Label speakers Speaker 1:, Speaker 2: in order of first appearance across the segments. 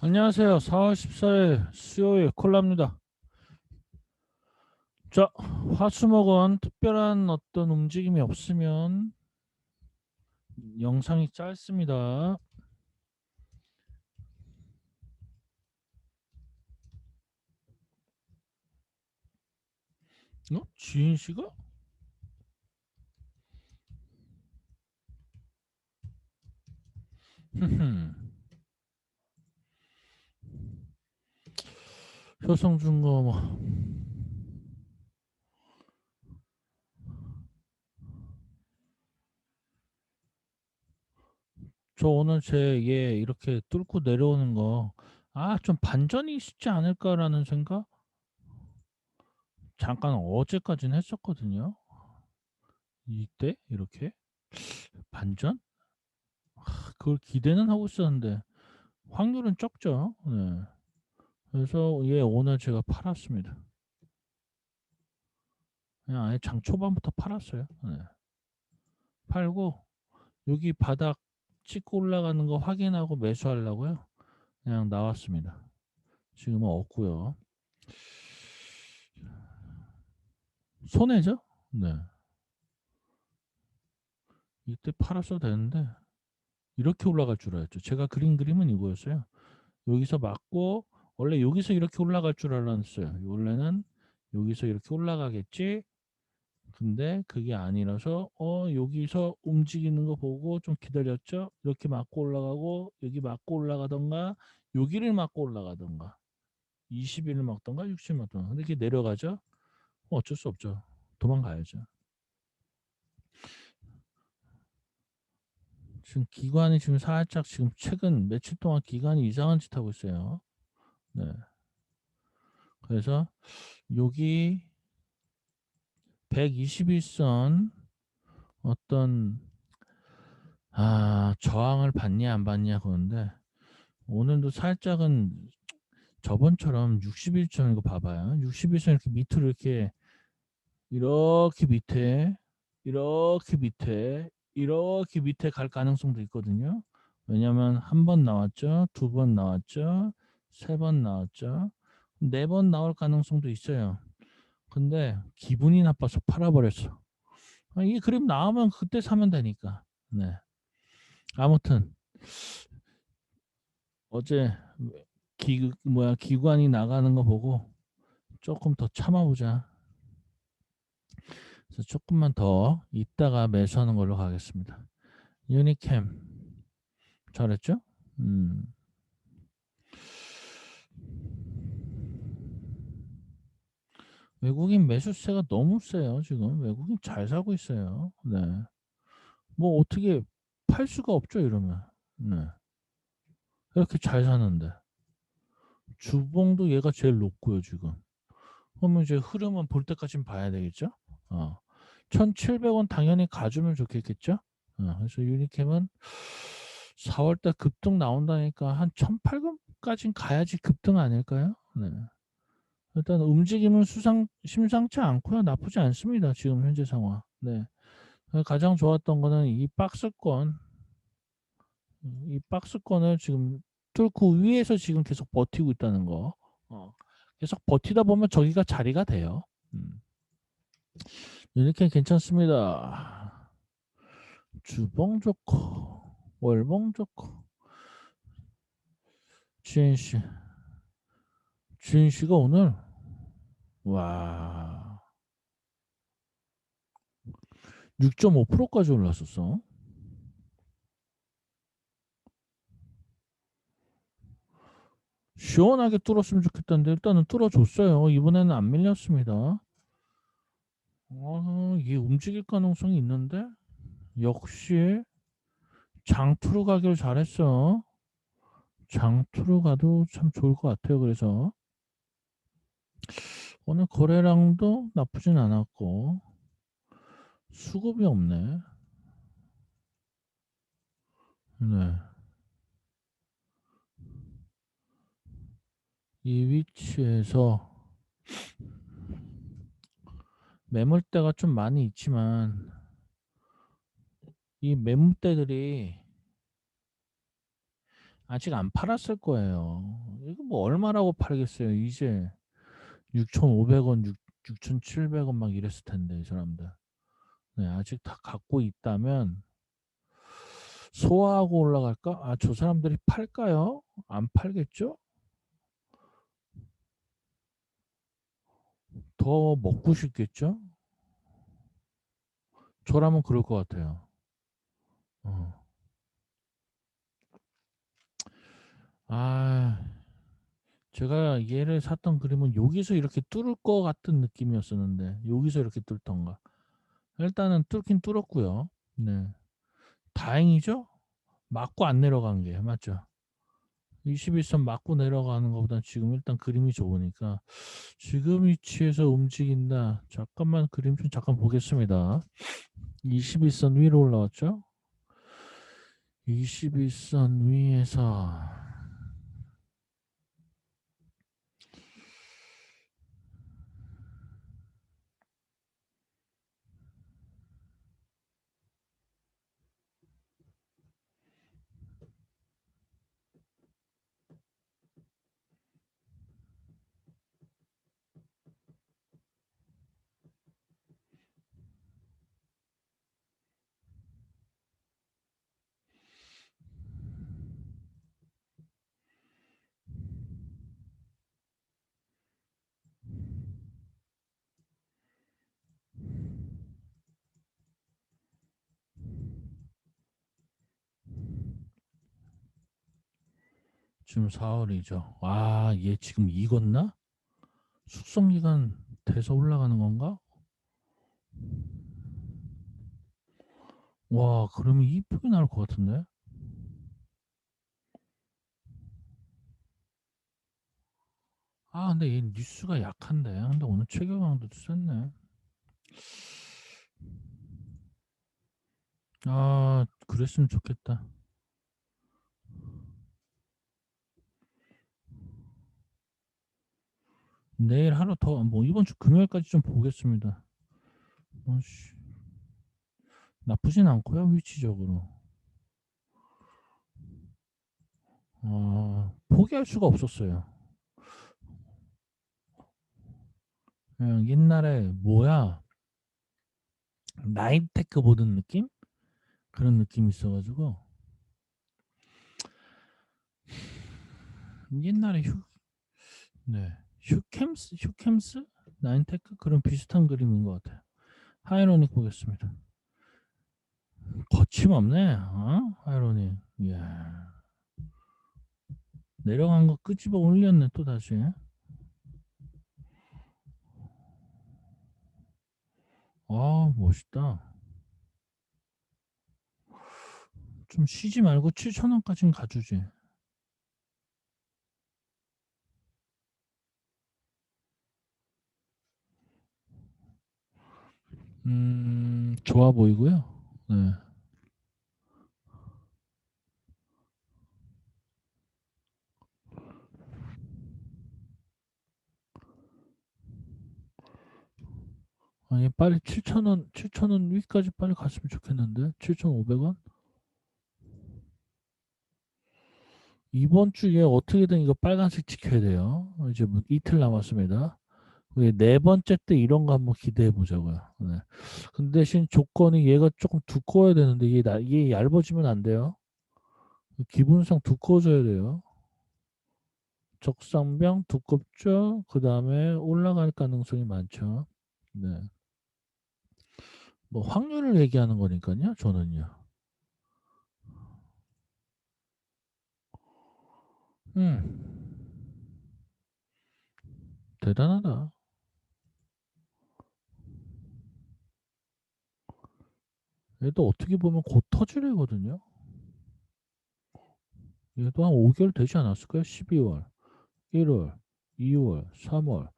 Speaker 1: 안녕하세요. 4월 14일 수요일 콜라입니다. 자, 화수목은 특별한 어떤 움직임이 없으면 영상이 짧습니다. 어? 지인 씨가? 효성 준거 뭐. 저 오늘 제얘 이렇게 뚫고 내려오는 거, 아, 좀 반전이 있지 않을까라는 생각? 잠깐 어제까지는 했었거든요. 이때 이렇게 반전? 아, 그걸 기대는 하고 있었는데 확률은 적죠. 네. 그래서 얘 오늘 제가 팔았습니다. 그냥 아예 장 초반부터 팔았어요. 네. 팔고 여기 바닥 찍고 올라가는 거 확인하고 매수하려고요. 그냥 나왔습니다. 지금은 없고요. 손해죠? 네. 이때 팔았어도 되는데 이렇게 올라갈 줄 알았죠. 제가 그린 그림은 이거였어요. 여기서 맞고 원래 여기서 이렇게 올라갈 줄 알았어요. 원래는 여기서 이렇게 올라가겠지. 근데 그게 아니라서 어 여기서 움직이는 거 보고 좀 기다렸죠. 이렇게 맞고 올라가고 여기 맞고 올라가던가 여기를 맞고 올라가던가 20일을 막던가 60일 막던가 근데 이렇게 내려가죠. 어쩔 수 없죠. 도망가야죠. 지금 기관이 지금 살짝 지금 최근 며칠 동안 기관이 이상한 짓 하고 있어요. 네. 그래서 여기 121선 어떤 아 저항을 받냐 안 받냐 그런데 오늘도 살짝은 저번처럼 61선 이거 봐봐요. 61선 이렇게 밑으로 이렇게 이렇게 밑에 이렇게 밑에 이렇게 밑에 갈 가능성도 있거든요. 왜냐면 한 번 나왔죠. 두 번 나왔죠. 세 번 나왔죠. 네 번 나올 가능성도 있어요. 근데 기분이 나빠서 팔아버렸어. 아, 이게 그림 나오면 그때 사면 되니까. 네. 아무튼 어제 기 뭐야 기관이 나가는 거 보고 조금 더 참아보자. 그래서 조금만 더 이따가 매수하는 걸로 가겠습니다. 유니캠 잘했죠? 음. 외국인 매수세가 너무 세요. 지금 외국인 잘 사고 있어요. 네. 뭐 어떻게 팔 수가 없죠 이러면. 네. 이렇게 잘 사는데 주봉도 얘가 제일 높고요 지금. 그러면 이제 흐름은 볼 때까지 봐야 되겠죠. 어. 1,700원 당연히 가주면 좋겠겠죠. 어. 그래서 유니캠은 4월달 급등 나온다니까 한 1,800원까지 가야지 급등 아닐까요? 네. 일단 움직임은 수상 심상치 않고요. 나쁘지 않습니다. 지금 현재 상황. 네. 가장 좋았던 거는 이 박스권 이 박스권을 지금 뚫고 위에서 지금 계속 버티고 있다는 거. 어. 계속 버티다 보면 저기가 자리가 돼요. 음. 이렇게 괜찮습니다. 주봉 좋고 월봉 좋고 주인 씨, 주인 씨가 오늘 와 6.5%까지 올랐었어. 시원하게 뚫었으면 좋겠다는데 일단은 뚫어줬어요. 이번에는 안 밀렸습니다. 어, 이게 움직일 가능성이 있는데 역시 장투로 가길 잘했어. 장투로 가도 참 좋을 것 같아요. 그래서 오늘 거래량도 나쁘진 않았고 수급이 없네. 네. 이 위치에서 매물대가 좀 많이 있지만 이 매물대들이 아직 안 팔았을 거예요. 이거 뭐 얼마라고 팔겠어요. 이제 6,500원, 6, 6,700원 막 이랬을 텐데 이 사람들. 네, 아직 다 갖고 있다면 소화하고 올라갈까? 아, 저 사람들이 팔까요? 안 팔겠죠? 더 먹고 싶겠죠? 저라면 그럴 것 같아요. 어. 아, 제가 얘를 샀던 그림은 여기서 이렇게 뚫을 것 같은 느낌이었었는데 여기서 이렇게 뚫던가. 일단은 뚫긴 뚫었고요. 네. 다행이죠? 맞고 안 내려간 게 맞죠? 21선 맞고 내려가는 것보다 지금 일단 그림이 좋으니까 지금 위치에서 움직인다. 잠깐만 그림 좀 잠깐 보겠습니다. 21선 위로 올라왔죠? 21선 위에서 지금 4월이죠. 아, 얘 지금 익었나? 숙성 기간 돼서 올라가는 건가? 와, 그러면 이쁘게 나올 것 같은데? 아, 근데 얘 뉴스가 약한데. 근데 오늘 최경영도 셌네. 아, 그랬으면 좋겠다. 내일 하루 더, 뭐, 이번 주 금요일까지 좀 보겠습니다. 뭐, 씨. 나쁘진 않고요, 위치적으로. 어, 포기할 수가 없었어요. 그냥 옛날에 뭐야 나인테크 보던 느낌 그런 느낌이 있어가지고 옛날에 휴, 네 휴캠스 휴캠스 나인테크 그런 비슷한 그림인 것 같아요. 하이로닉 보겠습니다. 거침없네, 어? 하이로닉. 이야. 내려간 거 끄집어 올렸네 또 다시. 아 멋있다. 좀 쉬지 말고 7천 원까지는 가주지. 음, 좋아 보이고요. 네. 아니 빨리 7,000원 7,000원 위까지 빨리 갔으면 좋겠는데 7,500원? 이번 주에 어떻게든 이거 빨간색 지켜야 돼요. 이제 뭐 이틀 남았습니다. 네 번째 때 이런 거 한번 기대해 보자고요. 네. 근데 대신 조건이 얘가 조금 두꺼워야 되는데 얘, 나, 얘 얇아지면 안 돼요. 기분상 두꺼워져야 돼요. 적상병 두껍죠. 그 다음에 올라갈 가능성이 많죠. 네. 뭐 확률을 얘기하는 거니까요. 저는요. 음. 대단하다. 얘도 어떻게 보면 곧 터질 애거든요. 얘도 한 5개월 되지 않았을까요? 12월, 1월, 2월, 3월,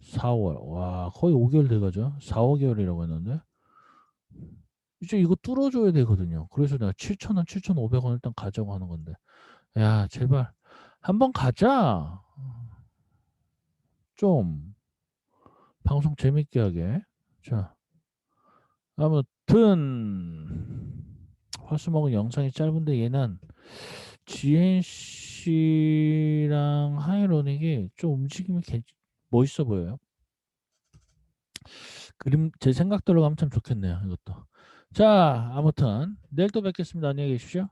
Speaker 1: 4월. 와, 거의 5개월 돼가죠. 4, 5개월이라고 했는데. 이제 이거 뚫어줘야 되거든요. 그래서 내가 7,000원, 7,500원 일단 가자고 하는 건데. 야, 제발. 한번 가자. 좀. 방송 재밌게 하게. 자. 아무 튼. 화수목은 영상이 짧은데 얘는 GNC랑 하이로닉이 좀 움직임이 괜- 멋있어 보여요. 그림 제 생각대로 가면 참 좋겠네요. 이것도. 자, 아무튼 내일 또 뵙겠습니다. 안녕히 계십시오.